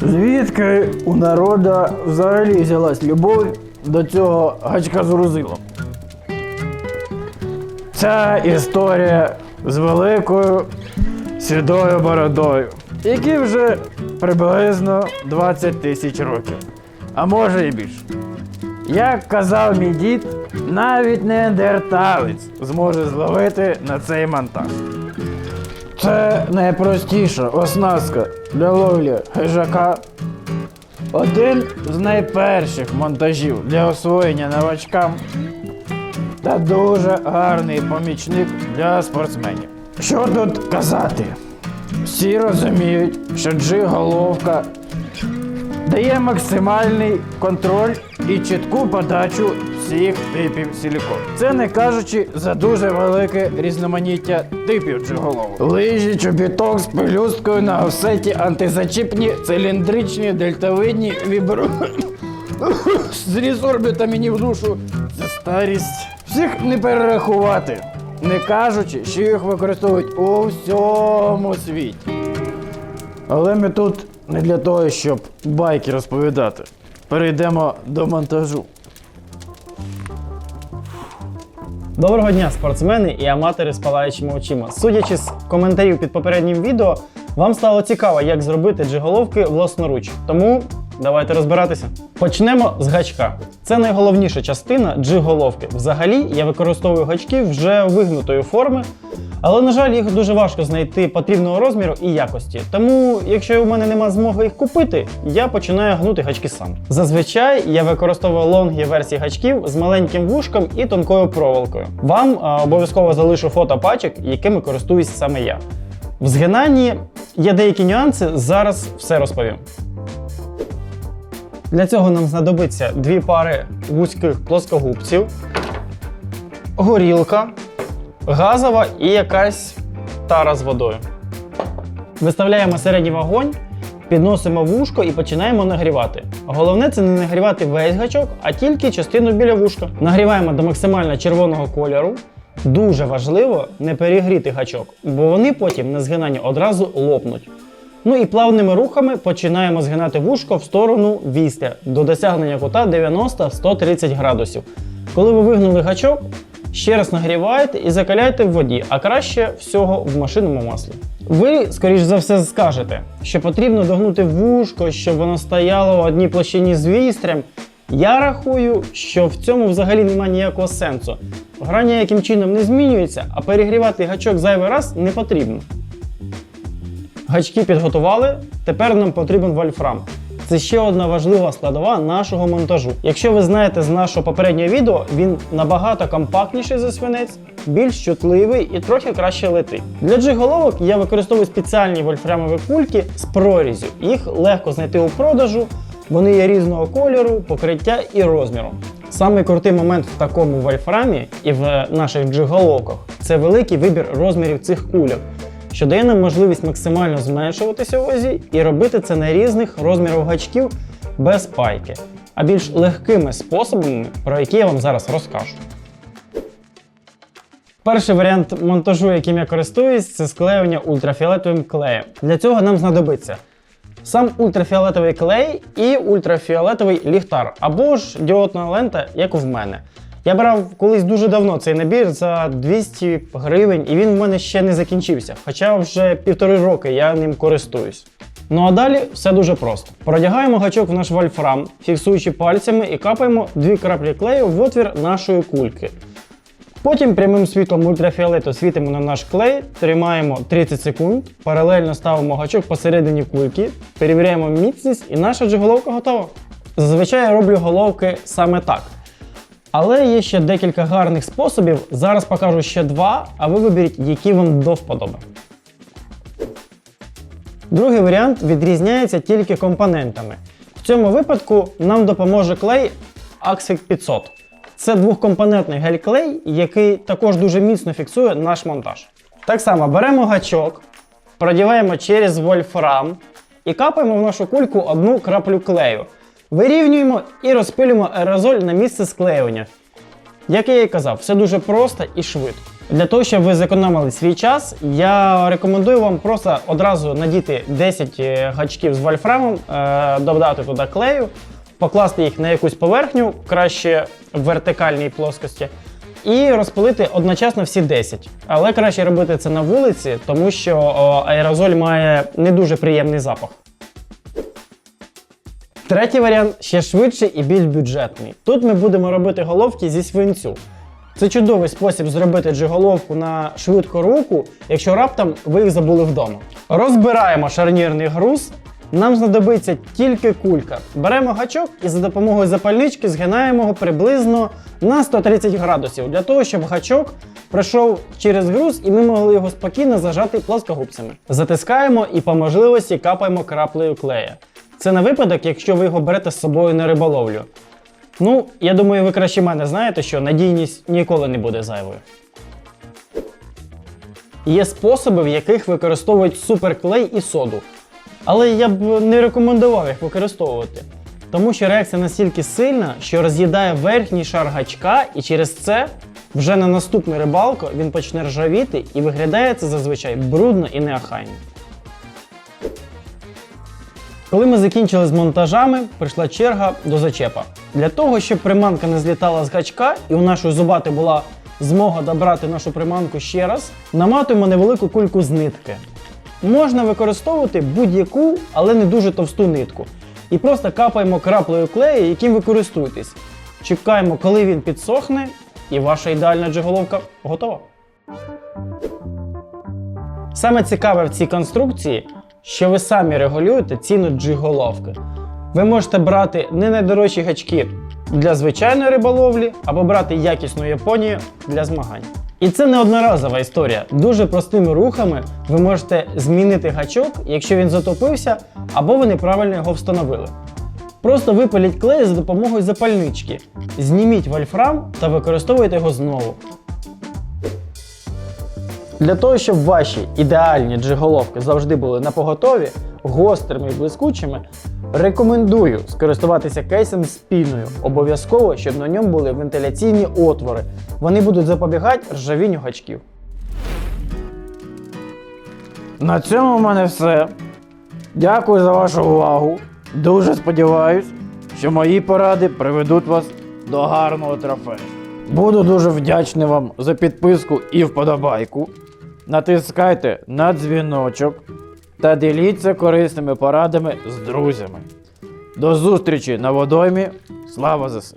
Звідки у народу взагалі взялась любов до цього гачка з грузилом? Ця історія з великою сідою бородою, який вже приблизно 20 тисяч років, а може і більше. Як казав мій дід, навіть неандерталець зможе зловити на цей монтаж. Це найпростіша оснастка для ловлі хижака. Один з найперших монтажів для освоєння новачкам та дуже гарний помічник для спортсменів. Що тут казати? Всі розуміють, що G-головка дає максимальний контроль і чітку подачу всіх типів силікону. Це не кажучи за дуже велике різноманіття типів G-головок. Лижі, чобіток з пелюсткою на офсеті, антизачіпні, циліндричні, дельтовидні, вібро... з ресорбітами мені в душу. Це старість. Всіх не перерахувати. Не кажучи, що їх використовують у всьому світі. Але ми тут не для того, щоб байки розповідати. Перейдемо до монтажу. Доброго дня, спортсмени і аматори з палаючими очима. Судячи з коментарів під попереднім відео, вам стало цікаво, як зробити джиголовки власноруч. Тому давайте розбиратися. Почнемо з гачка. Це найголовніша частина джиголовки. Взагалі я використовую гачки вже вигнутої форми, але, на жаль, їх дуже важко знайти потрібного розміру і якості. Тому, якщо у мене нема змоги їх купити, я починаю гнути гачки сам. Зазвичай я використовую лонгі версії гачків з маленьким вушком і тонкою проволокою. Вам обов'язково залишу фото пачок, якими користуюсь саме я. В згинанні є деякі нюанси, зараз все розповім. Для цього нам знадобиться дві пари вузьких плоскогубців, горілка, газова і якась тара з водою. Виставляємо середній вогонь, підносимо вушко і починаємо нагрівати. Головне це не нагрівати весь гачок, а тільки частину біля вушка. Нагріваємо до максимально червоного кольору. Дуже важливо не перегріти гачок, бо вони потім на згинанні одразу лопнуть. Ну і плавними рухами починаємо згинати вушко в сторону вісля до досягнення кута 90-130 градусів. Коли ви вигнули гачок, ще раз нагріваєте і закаляйте в воді, а краще всього в машинному маслі. Ви, скоріш за все, скажете, що потрібно догнути вушко, щоб воно стояло в одній площині з вістрям. Я рахую, що в цьому взагалі немає ніякого сенсу. Гра ніяким чином не змінюється, а перегрівати гачок зайвий раз не потрібно. Гачки підготували, тепер нам потрібен вольфрам. Це ще одна важлива складова нашого монтажу. Якщо ви знаєте з нашого попереднього відео, він набагато компактніший за свинець, більш чутливий і трохи краще летить. Для джиголовок я використовую спеціальні вольфрамові кульки з прорізю. Їх легко знайти у продажу, вони є різного кольору, покриття і розміру. Самий крутий момент в такому вольфрамі і в наших джиголовках це великий вибір розмірів цих кульок що дає нам можливість максимально зменшуватися у вазі і робити це на різних розмірах гачків без пайки, а більш легкими способами, про які я вам зараз розкажу. Перший варіант монтажу, яким я користуюсь, це склеювання ультрафіолетовим клеєм. Для цього нам знадобиться сам ультрафіолетовий клей і ультрафіолетовий ліхтар, або ж діодна лента, як в мене. Я брав колись дуже давно цей набір за 200 гривень, і він в мене ще не закінчився. Хоча вже півтори роки я ним користуюсь. Ну а далі все дуже просто. Продягаємо гачок в наш вольфрам, фіксуючи пальцями і капаємо дві краплі клею в отвір нашої кульки. Потім прямим світлом ультрафіолету світимо на наш клей, тримаємо 30 секунд, паралельно ставимо гачок посередині кульки, перевіряємо міцність і наша джиголовка готова. Зазвичай я роблю головки саме так. Але є ще декілька гарних способів. Зараз покажу ще два, а ви виберіть, які вам до вподоби. Другий варіант відрізняється тільки компонентами. В цьому випадку нам допоможе клей Axfix 500. Це двохкомпонентний гель-клей, який також дуже міцно фіксує наш монтаж. Так само беремо гачок, продіваємо через вольфрам і капаємо в нашу кульку одну краплю клею. Вирівнюємо і розпилюємо аерозоль на місце склеювання. Як я і казав, все дуже просто і швидко. Для того, щоб ви зекономили свій час, я рекомендую вам просто одразу надіти 10 е, гачків з вольфрамом, е, додати туди клею, покласти їх на якусь поверхню, краще в вертикальній плоскості, і розпилити одночасно всі 10. Але краще робити це на вулиці, тому що аерозоль має не дуже приємний запах. Третій варіант ще швидший і більш бюджетний. Тут ми будемо робити головки зі свинцю. Це чудовий спосіб зробити джиголовку на швидку руку, якщо раптом ви їх забули вдома. Розбираємо шарнірний груз. Нам знадобиться тільки кулька. Беремо гачок і за допомогою запальнички згинаємо його приблизно на 130 градусів, для того, щоб гачок пройшов через груз і ми могли його спокійно зажати плоскогубцями. Затискаємо і по можливості капаємо краплею клея. Це на випадок, якщо ви його берете з собою на риболовлю. Ну, я думаю, ви краще мене знаєте, що надійність ніколи не буде зайвою. Є способи, в яких використовують суперклей і соду. Але я б не рекомендував їх використовувати. Тому що реакція настільки сильна, що роз'їдає верхній шар гачка, і через це вже на наступну рибалку він почне ржавіти і виглядає це зазвичай брудно і неохайно. Коли ми закінчили з монтажами, прийшла черга до зачепа. Для того, щоб приманка не злітала з гачка і у нашої зубати була змога добрати нашу приманку ще раз, наматуємо невелику кульку з нитки. Можна використовувати будь-яку, але не дуже товсту нитку. І просто капаємо краплею клею, яким ви користуєтесь. Чекаємо, коли він підсохне, і ваша ідеальна джиголовка готова. Саме цікаве в цій конструкції, що ви самі регулюєте ціну джиголовки. Ви можете брати не найдорожчі гачки для звичайної риболовлі або брати якісну Японію для змагань. І це не одноразова історія. Дуже простими рухами ви можете змінити гачок, якщо він затопився, або ви неправильно його встановили. Просто випаліть клей за допомогою запальнички, зніміть вольфрам та використовуйте його знову. Для того, щоб ваші ідеальні джиголовки завжди були на поготові, гострими і блискучими, рекомендую скористуватися кейсом з піною. Обов'язково, щоб на ньому були вентиляційні отвори. Вони будуть запобігати ржавінню гачків. На цьому в мене все. Дякую за вашу увагу. Дуже сподіваюсь, що мої поради приведуть вас до гарного трофею. Буду дуже вдячний вам за підписку і вподобайку. Натискайте на дзвіночок та діліться корисними порадами з друзями. До зустрічі на водоймі. Слава ЗСУ!